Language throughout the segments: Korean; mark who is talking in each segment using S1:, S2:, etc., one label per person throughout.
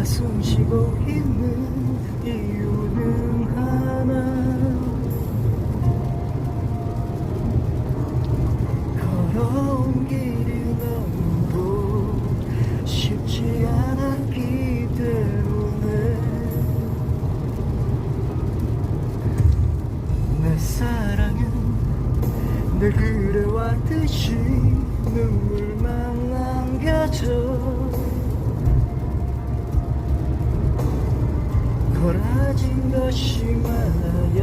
S1: 나 숨 쉬고 있는 이유는 하나. 걸어온 길이 너무도 쉽지 않았기 때문에 내 사랑은 늘 그래왔듯이 눈물만 남겨져 이 많아야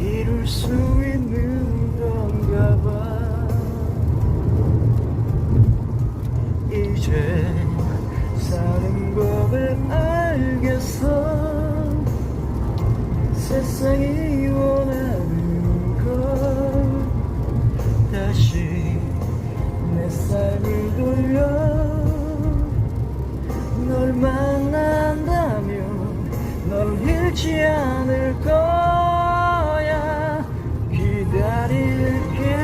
S1: 이룰 수 있는 건가 봐. 이제 사는 법을 알겠어. 세상이 원하는 걸 다시 내 삶을 돌려 널 잃지 않을 거야. 기다릴게.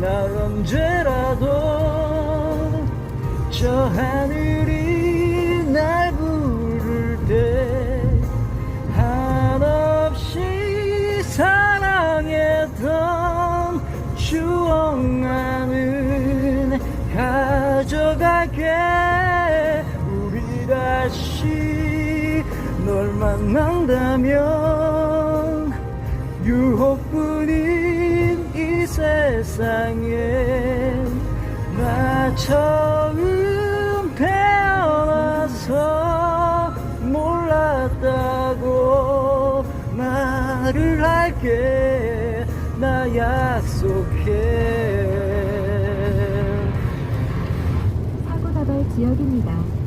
S1: 날 언제라도 저 하늘이 날 부를 때 한없이 사랑했던 추억만은 가져갈게. 우리 다시 널 만난다면 유혹뿐인 이 세상에 나 처음 태어나서 몰랐다고 말을 할게 나 약속해
S2: 사고다발 지역입니다.